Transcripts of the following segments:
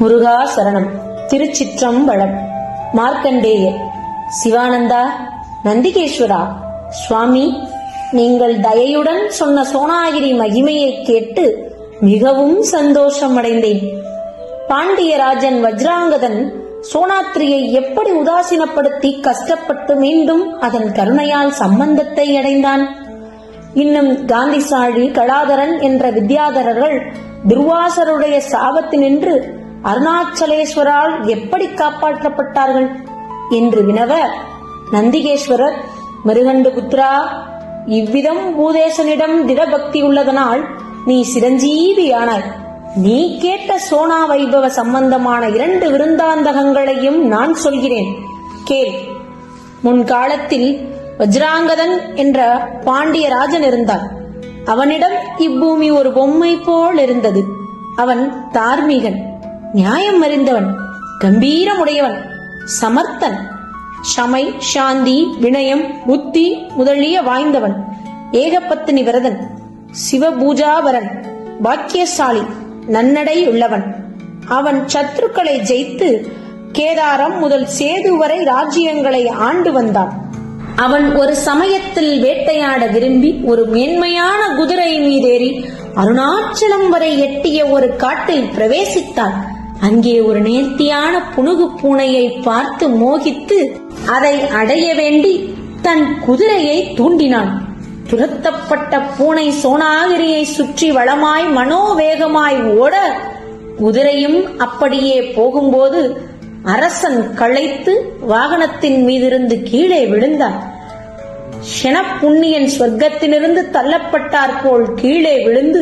முருகா சரணம். திருச்சிற்றம்பலம். மார்க்கண்டேயர். சிவானந்தா நந்திகேஸ்வரா. சுவாமி நீங்கள் தயையுடன் சொன்ன சோனாகிரி மகிமையை கேட்டு மிகவும் சந்தோஷம் அடைந்தேன் பாண்டியராஜன் வஜ்ராங்கதன் சோனாத்ரியை எப்படி உதாசீனப்படுத்தி கஷ்டப்பட்டு மீண்டும் அதன் கருணையால் சம்பந்தத்தை அடைந்தான்? இன்னும் காந்திசாழி கலாதரன் என்ற வித்யாதரர்கள் துர்வாசருடைய சாபத்தினின்று அருணாச்சலேஸ்வரால் எப்படி காப்பாற்றப்பட்டார்கள் என்று வினவ நந்திகேஸ்வரர் மருகண்டு புத்ரா இவ்விதம் பூதேசனிடம் திடபக்தி உள்ளதனால் நீ சிரஞ்சீவியானாய். நீ கேட்ட சோனா வைபவ சம்பந்தமான இரண்டு விருந்தாந்தகங்களையும் நான் சொல்கிறேன். கேள். முன்காலத்தில் வஜ்ராங்கதன் என்ற பாண்டிய ராஜன் இருந்தான். அவனிடம் இப்பூமி ஒரு பொம்மை போல் இருந்தது. அவன் தார்மீகன். நியாயம் அறிந்தவன் கம்பீரமுடையவன் சமர்த்தன் சமை சாந்தி வினயம் புத்தி முதலிய வாய்ந்தவன் ஏகபத்தினி விரதன் சிவபூஜாவரன் பாக்கியசாலி நன்னடை உள்ளவன். அவன் சத்துருக்களை ஜெயித்து கேதாரம் முதல் சேது வரை ராஜ்யங்களை ஆண்டு வந்தான். அவன் ஒரு சமயத்தில் வேட்டையாட விரும்பி ஒரு மேன்மையான குதிரை மீதேறி அருணாச்சலம் வரை எட்டிய ஒரு காட்டில் பிரவேசித்தான். அங்கே ஒரு நேர்த்தியான புனுகு பூனையை பார்த்து மோகித்து அதை அடைய வேண்டி தன் குதிரையை தூண்டினான். துரத்தப்பட்ட பூனை சோனாகிரியை சுற்றி வளமாய் மனோவேகமாய் ஓட குதிரையும் அப்படியே போகும்போது அரசன் களைத்து வாகனத்தின் மீதிருந்து கீழே விழுந்தான். புண்ணியன் சொர்க்கத்திலிருந்து தள்ளப்பட்டார் போல் கீழே விழுந்து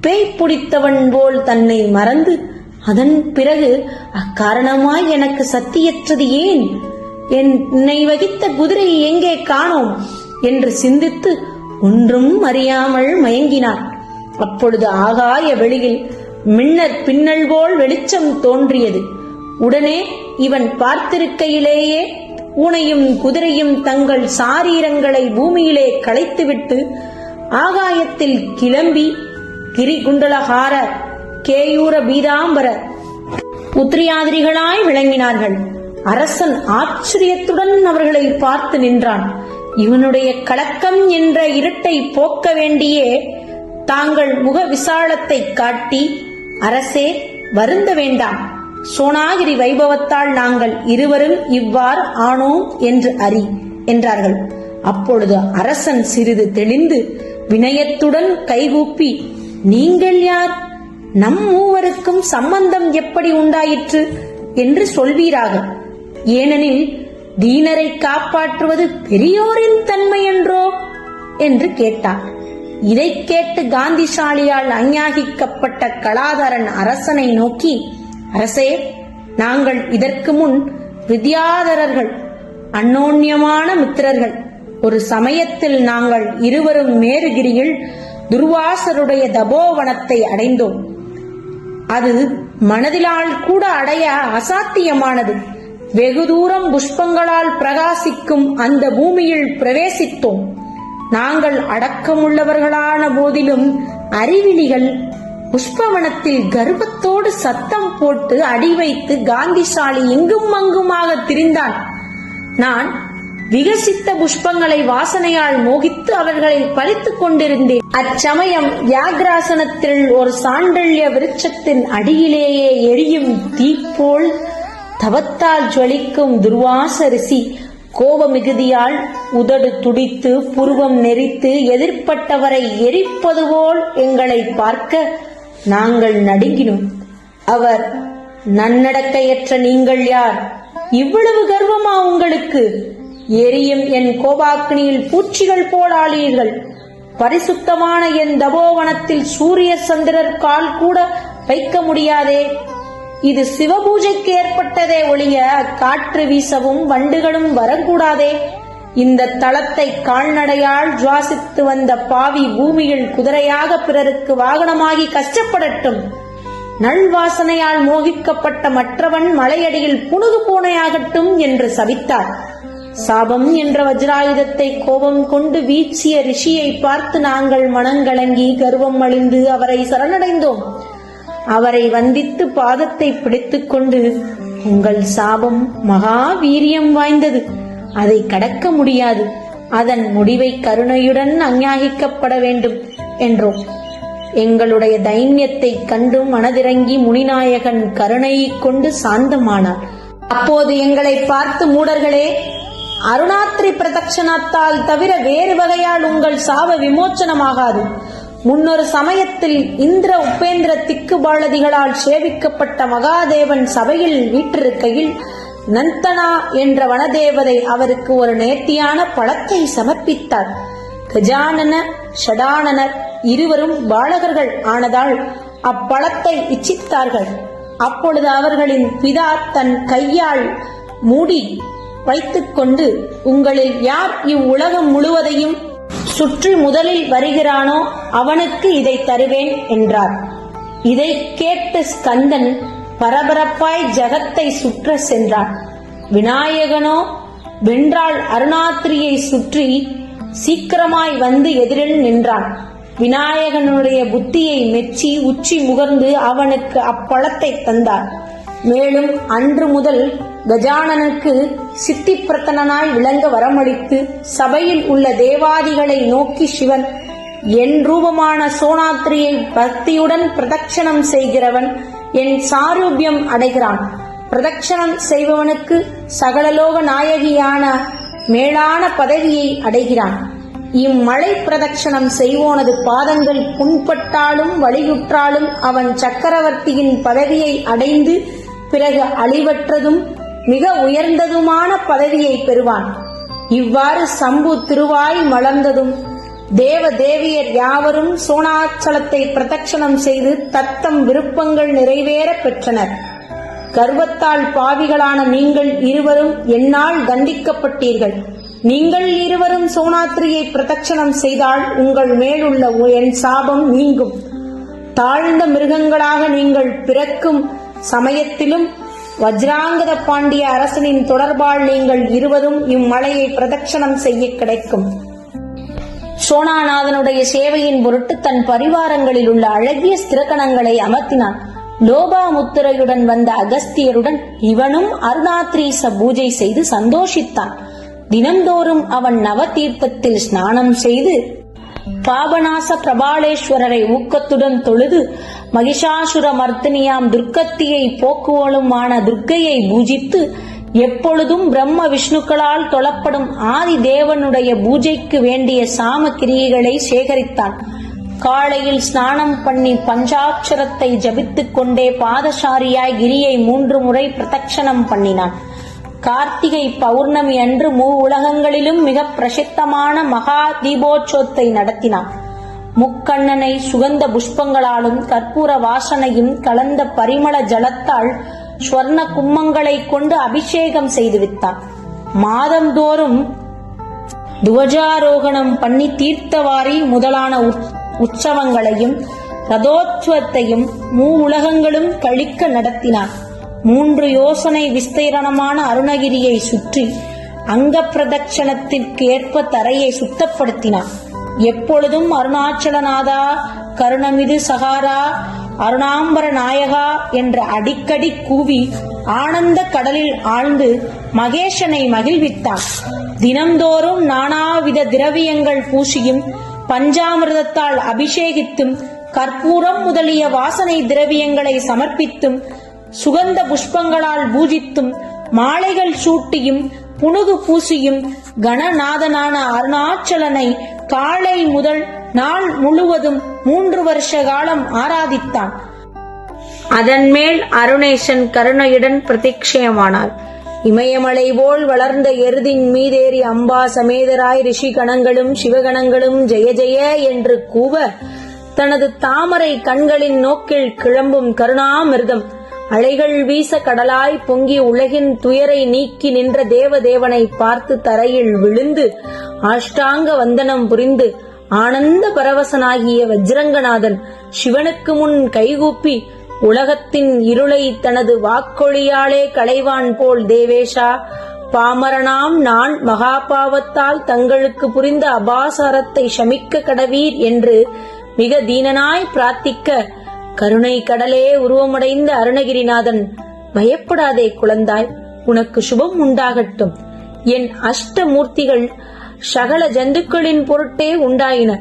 பேய் பிடித்தவன் போல் தன்னை மறந்து அதன் பிறகு அக்காரணமாய் எனக்கு சத்தியற்றது ஏன்? என்னை வகித்த குதிரை எங்கே காணோம்? என்று சிந்தித்து ஒன்றும் அறியாமல் மயங்கினார். அப்பொழுது ஆகாய வெளியில் மின்னற் பின்னல் போல் வெளிச்சம் தோன்றியது. உடனே இவன் பார்த்திருக்கையிலேயே பூனையும் குதிரையும் தங்கள் சாரீரங்களை பூமியிலே களைத்துவிட்டு ஆகாயத்தில் கிளம்பி கிரிகுண்டலகார கேயூர பீதாம்பர. புத்திரியாதிரிகளாய் விளங்கினார்கள். அரசன் ஆச்சரியத்துடன் அவர்களை பார்த்து நின்றான். இவனுடைய கலக்கம் என்ற இருட்டை போக்க வேண்டியே தாங்கள் முக விசாலத்தை காட்டி அரசே வருந்த வேண்டாம். சோனாகிரி வைபவத்தால் நாங்கள் இருவரும் இவ்வாறு ஆனோம் என்று அறி என்றார்கள். அப்பொழுது அரசன் சிறிது தெளிந்து வினயத்துடன் கைகூப்பி நீங்கள் யார்? நம் மூவருக்கும் சம்பந்தம் எப்படி உண்டாயிற்று என்று சொல்வீராக. ஏனெனில் தீனரை காப்பாற்றுவது பெரியோரின் தன்மை என்றோ? என்று கேட்டார். இதை கேட்டு காந்திசாலியால் அஞ்ஞாகிக்கப்பட்ட கலாதரன் அரசனை நோக்கி அரசே நாங்கள் இதற்கு முன் வித்யாதரர்கள் அன்னோன்யமான மித்திரர்கள். ஒரு சமயத்தில் நாங்கள் இருவரும் மேருகிரியில் துர்வாசருடைய தபோவனத்தை அடைந்தோம். அது மனதிலால் கூட அடைய அசாத்தியமானது. வெகு தூரம் புஷ்பங்களால் பிரகாசிக்கும் அந்த பூமியில் பிரவேசித்தோம். நாங்கள் அடக்கமுள்ளவர்களான போதிலும் அறிவிலிகள் புஷ்பவனத்தில் கர்ப்பத்தோடு சத்தம் போட்டு அடி வைத்து காந்திசாலி எங்கும் அங்குமாக திரிந்தான். நான் விகசித்த புஷ்பங்களை வாசனையால் மோகித்து அவர்களை பறித்துக் கொண்டிருந்தேன். அச்சமயம் வியாகிராசனத்தில் ஒரு சாண்டல்ய விருட்சத்தின் அடியிலேயே எரியும் தீப்போல் தவத்தால் ஜொலிக்கும் துர்வாசரிசி கோப மிகுதியால் உதடு துடித்து புருவம் நெறித்து எதிர்ப்பட்டவரை எரிப்பது போல் எங்களை பார்க்க நாங்கள் நடுங்கினோம். அவர் நன்னடக்கையற்ற நீங்கள் யார்? இவ்வளவு கர்வமா உங்களுக்கு? எரியும் என் கோபாக்னியில் பூச்சிகள் போலாளீர்கள் பரிசுத்தமான என் தபோவனத்தில் சூரிய சந்திரர் கால் கூட வைக்க முடியாதே. இது சிவபூஜைக்கு ஏற்பட்டதே ஒழிய காற்று வீசவும் வண்டுகளும் வரக்கூடாதே. இந்த தளத்தை கால்நடையால் சுவாசித்து வந்த பாவி பூமியில் குதிரையாக பிறருக்கு வாகனமாகி கஷ்டப்படட்டும். நல்வாசனையால் மோகிக்கப்பட்ட மற்றவன் மலையடியில் புனுகு பூனையாகட்டும் என்று சபித்தார். சாபம் என்ற வஜ்ராயுதத்தை கோபம் கொண்டு வீச்சிய ரிஷியை பார்த்து நாங்கள் மனங்கலங்கி கர்வம் அழிந்து அவரை சரணடைந்தோம். அவரை வந்தித்து பாதத்தை பிடித்துக்கொண்டு உங்கள் சாபம் மகா வீரியம் வாய்ந்தது. அதை கடக்க முடியாது. அதன் முடிவை கருணையுடன் அஞ்ஞாகிக்கப்பட வேண்டும் என்றோம். எங்களுடைய தைன்யத்தை கண்டு மனதிறங்கி முனிநாயகன் கருணையைக் கொண்டு சாந்தமானார். அப்போது எங்களை பார்த்து மூடர்களே அருணாத்திரி பிரதட்சணத்தால் தவிர வேறு வகையால் உங்கள் சாப விமோச்சனமாகாது. முன்னொரு சமயத்தில் இந்திர உபேந்திர திக்குபாலதிகளால் சேவிக்கப்பட்ட மகாதேவன் சபையில் வீற்றிருக்கையில் நந்தனா என்ற வனதேவதை அவருக்கு ஒரு நேர்த்தியான பழத்தை சமர்ப்பித்தார். கஜானன ஷடானனர் இருவரும் பாலகர்கள் ஆனதால் அப்பழத்தை இச்சித்தார்கள். அப்பொழுது அவர்களின் பிதா தன் கையால் மூடி வைத்துக்கொண்டு உங்களில் யார் இவ்வுலகம் முழுவதையும் சுற்றி முதலில் வருகிறானோ அவனுக்கு இதை தருவேன் என்றார். இதை கேட்டு ஸ்கந்தன் பரபரப்பாய் ஜகத்தை சுற்ற சென்றான். விநாயகனோ வென்றாள் அருணாத்திரியை சுற்றி சீக்கிரமாய் வந்து எதிரில் நின்றான். விநாயகனுடைய புத்தியை மெச்சி உச்சி முகர்ந்து அவனுக்கு அப்பழத்தை தந்தார். மேலும் அன்று முதல் கஜானனுக்கு சித்தி பிரத்தனாய் விளங்க வரமளித்து சபையில் உள்ள தேவாதிகளை நோக்கி சிவன் என் ரூபமான சோனாத்திரியை பக்தியுடன் பிரதட்சணம் செய்கிறவன் என் சாரூபியம் அடைகிறான். பிரதட்சணம் செய்பவனுக்கு சகலலோக நாயகியான மேலான பதவியை அடைகிறான். இம்மழை பிரதட்சணம் செய்வோனது பாதங்கள் புண்பட்டாலும் வலியுற்றாலும் அவன் சக்கரவர்த்தியின் பதவியை அடைந்து பிறகு அழிவற்றதும் மிக உயர்ந்ததுமான பதவியை பெறுவான். இவ்வாறு சம்பு திருவாய் மலர்ந்ததும் தேவ தேவியர் யாவரும் சோனாச்சலத்தை பிரதட்சணம் செய்து தத்தம் விருப்பங்கள் நிறைவேற பெற்றனர். கர்வத்தால் பாவிகளான நீங்கள் இருவரும் என்னால் தண்டிக்கப்பட்டீர்கள். நீங்கள் இருவரும் சோனாத்திரியை பிரதட்சணம் செய்தால் உங்கள் மேலுள்ள என் சாபம் நீங்கும். தாழ்ந்த மிருகங்களாக நீங்கள் பிறக்கும் சமயத்திலும் வஜ்ராங்கத பாண்டிய அரசனின் தொடர்பால் நீங்கள் இருவரும் இம்மலையை பிரதட்சணம் செய்ய கிடைக்கும். சோனாநாதனுடைய சேவையின் பொருட்டு தன் பரிவாரங்களில் உள்ள அழகிய ஸ்திரகணங்களை அமர்த்தினான். லோபாமுத்திரையுடன் வந்த அகஸ்தியருடன் இவனும் அருணாத்ரீச பூஜை செய்து சந்தோஷித்தான். தினந்தோறும் அவன் நவதீர்த்தத்தில் ஸ்நானம் செய்து பாபநாச பிரபாலேஸ்வரரை ஊக்கத்துடன் தொழுது மகிஷாசுர மர்த்தினியாம் துர்க்கத்தியை போக்குவோளுமான துர்க்கையை பூஜித்து எப்பொழுதும் பிரம்ம விஷ்ணுக்களால் தொழப்படும் ஆதி தேவனுடைய பூஜைக்கு வேண்டிய சாம கிரியைகளை சேகரித்தான் காலையில் ஸ்நானம் பண்ணி பஞ்சாட்சரத்தை ஜபித்துக் கொண்டே பாதசாரியாய் கிரியை மூன்று முறை பிரதட்சணம் பண்ணினான் கார்த்திகை பௌர்ணமி அன்று மூ உலகங்களிலும் மிக பிரசித்தமான மகா தீபோற்சவத்தை நடத்தினான் முக்கண்ணனை சுகந்த புஷ்பங்களாலும் கற்பூர வாசனையும் கலந்த பரிமள ஜலத்தால் ஸ்வர்ண கும்மங்களை கொண்டு அபிஷேகம் செய்து விட்டான் மாதந்தோறும் துவஜாரோகணம் பண்ணி தீர்த்தவாரி முதலான உற்சவங்களையும் ரதோத்சவத்தையும் மூ உலகங்களும் கழிக்க நடத்தினான். மூன்று யோசனை விஸ்தீரணமான அருணகிரியை சுற்றி அங்க பிரதட்சணத்திற்கு ஏற்ப தரையை சுத்தப்படுத்தினான். எப்பொழுதும் அருணாச்சலநாதா கருணமிது சகாரா அருணாம்பர நாயகா என்று அடிக்கடி கூவி ஆனந்த கடலில் ஆழ்ந்து மகேஷனை மகிழ்வித்தான் தினந்தோறும் நானாவித திரவியங்கள் பூசியும் பஞ்சாமிரதத்தால் அபிஷேகித்தும் கற்பூரம் முதலிய வாசனை திரவியங்களை சமர்ப்பித்தும் சுகந்த புஷ்பங்களால் பூஜித்தும் மாலைகள் சூட்டியும் புனுகு பூசியும் கணநாதனான அருணாச்சலனை காலை முதல் நாள் முழுவதும் மூன்று வருஷ காலம் ஆராதித்தான். அதன் மேல் அருணேசன் கருணையுடன் பிரதிக்ஷயமானார் இமயமலை போல் வளர்ந்த எருதின் மீதேறி அம்பா சமேதராய் ரிஷி கணங்களும் சிவகணங்களும் ஜெய ஜெய என்று கூவ தனது தாமரை கண்களின் நோக்கில் கிளம்பும் கருணாமிர்தம் அலைகள் வீச கடலாய் பொங்கி உலகின் துயரை நீக்கி நின்ற தேவதேவனை பார்த்து தரையில் விழுந்து ஆஷ்டாங்க வந்தனம் புரிந்து ஆனந்த பரவசனாகிய வஜ்ரங்கநாதன் சிவனுக்கு முன் கைகூப்பி உலகத்தின் இருளை தனது வாக்கொழியாலே களைவான் போல் தேவேஷா பாமரனாம் நான் மகாபாவத்தால் தங்களுக்கு புரிந்த அபாசாரத்தை சமிக்க கடவீர் என்று மிக தீனனாய் பிரார்த்திக்க கருணை கடலே உருவமடைந்த அருணகிரிநாதன் பயப்படாதே குழந்தாய் உனக்கு சுபம் உண்டாகட்டும். என் அஷ்டமூர்த்திகள் சகல ஜந்துக்களின் பொருட்டே உண்டாயின.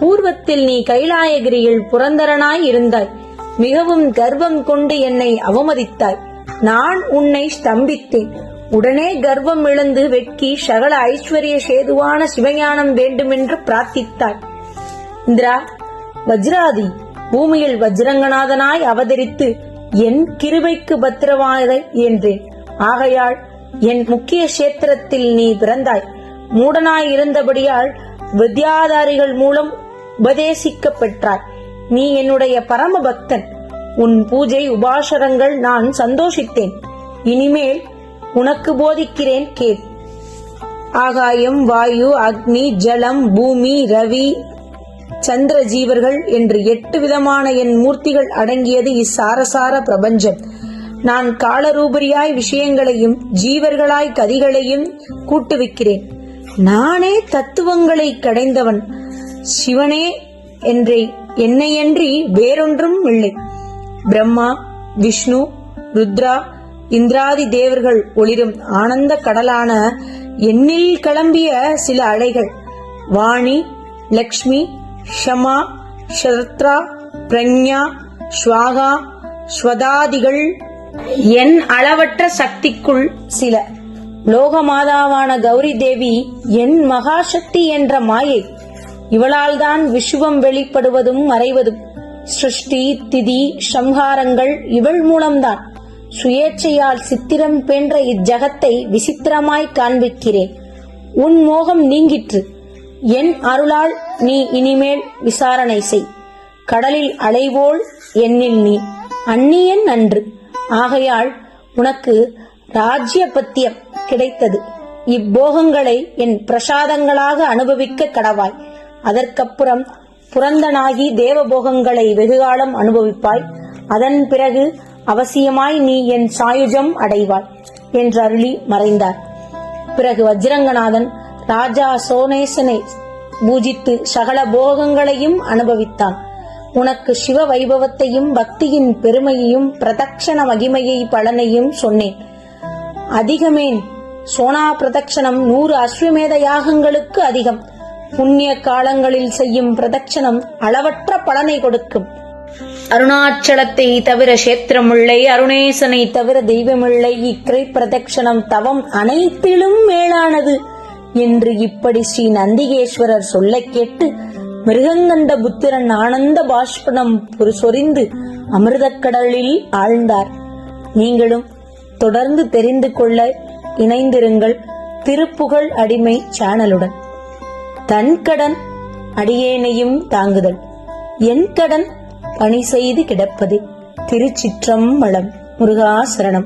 பூர்வத்தில் நீ கைலாயகிரியில் புரந்தரனாய் இருந்தாய். மிகவும் கர்வம் கொண்டு என்னை அவமதித்தாய். நான் உன்னை ஸ்தம்பித்தேன். உடனே கர்வம் இழந்து வெட்கி சகல ஐஸ்வர்ய சேதுவான சிவஞானம் வேண்டுமென்று பிரார்த்தித்தாய். இந்திரா வஜ்ராதி பூமியில் வஜ்ரங்கநாதனாய் அவதரித்து என் கிருபைக்கு பத்திரவாதை என்றேன். ஆகையால் என் முக்கிய கஷேத்திரத்தில் நீ பிறந்தாய். மூடனாய் இருந்தபடியால் வித்யாதாரிகள் மூலம் உபதேசிக்கப்பெற்றாய் நீ என்னுடைய பரம பக்தன் உன் பூஜை உபாசரங்கள் நான் சந்தோஷித்தேன். இனிமேல் உனக்கு போதிக்கிறேன் கேள். ஆகாயம் வாயு அக்னி ஜலம் பூமி ரவி சந்திர ஜீவர்கள் என்று எட்டு விதமான என் மூர்த்திகள் அடங்கியது இச்சாரசார பிரபஞ்சம். நான் காலரூபரியாய் விஷயங்களையும் ஜீவர்களாய் கதிகளையும் கூட்டுவிக்கிறேன். நானே தத்துவங்களை கடைந்தவன். சிவனே என்றே என்னையன்றி வேறொன்றும் இல்லை. பிரம்மா விஷ்ணு ருத்ரா இந்திராதி தேவர்கள் ஒளிரும் ஆனந்த கடலான எண்ணில் கிளம்பிய சில அலைகள். வாணி லக்ஷ்மி ஷமா ஷத்ரா பிரக்ஞா ஸ்வாகா ஸ்வதாதிகள். என் அளவற்ற சக்திக்குள் சில. லோகமாதாவான கௌரி தேவி என் மகாசக்தி என்ற மாயை. இவளால் தான் விஸ்வம் வெளிப்படுவதும் மறைவதும். சிருஷ்டி திதி சம்ஹாரங்கள் இவள் மூலம்தான். சுயேச்சையால் சித்திரம் பென்ற இஜகத்தை விசித்திரமாய் காண்பிக்கிறேன். உன் மோகம் நீங்கிற்று. என் அருளால் நீ இனிமேல் விசாரணை செய். கடலில் அலைவோல் என்னில் நீ. அந்நியன் அன்று. ஆகையால் உனக்கு ராஜ்யபத்தியம் கிடைத்தது. இப்போகங்களை என் பிரசாதங்களாக அனுபவிக்க கடவாய். அதற்கப்புறம் புரந்தனாகி தேவபோகங்களை வெகுகாலம் அனுபவிப்பாய். அதன் பிறகு அவசியமாய் நீ என் சாயுஜம் அடைவாய் என்று அருளி மறைந்தார். பிறகு வஜ்ரங்கநாதன் ராஜா சோனேசனை பூஜித்து சகல போகங்களையும் அனுபவித்தான். உனக்கு சிவ வைபவத்தையும் பக்தியின் பெருமையையும் பிரதக்ஷண மகிமையை பலனையும் சொன்னேன். அதிகமேன் சோனா பிரதட்சணம் நூறு அஸ்வமேத யாகங்களுக்கு அதிகம். புண்ணிய காலங்களில் செய்யும் பிரதட்சணம் அளவற்ற பலனை கொடுக்கும். அருணாச்சலத்தை தவிர கஷேத்திரமில்லை அருணேசனை தவிர தெய்வமில்லை. இக்கிரை பிரதட்சணம் தவம் அனைத்திலும் மேலானது. என்று இப்படி ஸ்ரீ நந்திகேஸ்வரர் சொல்லக் கேட்டு மிருகங்கண்ட புத்திரன் ஆனந்த பாஷ்பனம் சொரிந்து அமிர்தக்கடலில் ஆழ்ந்தார். நீங்களும் தொடர்ந்து தெரிந்து கொள்ள இணைந்திருங்கள் திருப்புகழ் அடிமை சேனலுடன். தன் கடன் அடியேனையும் தாங்குதல். என் கடன் பணி செய்து கிடப்பது திருச்சிற்றம்பலம் முருகாசரணம்.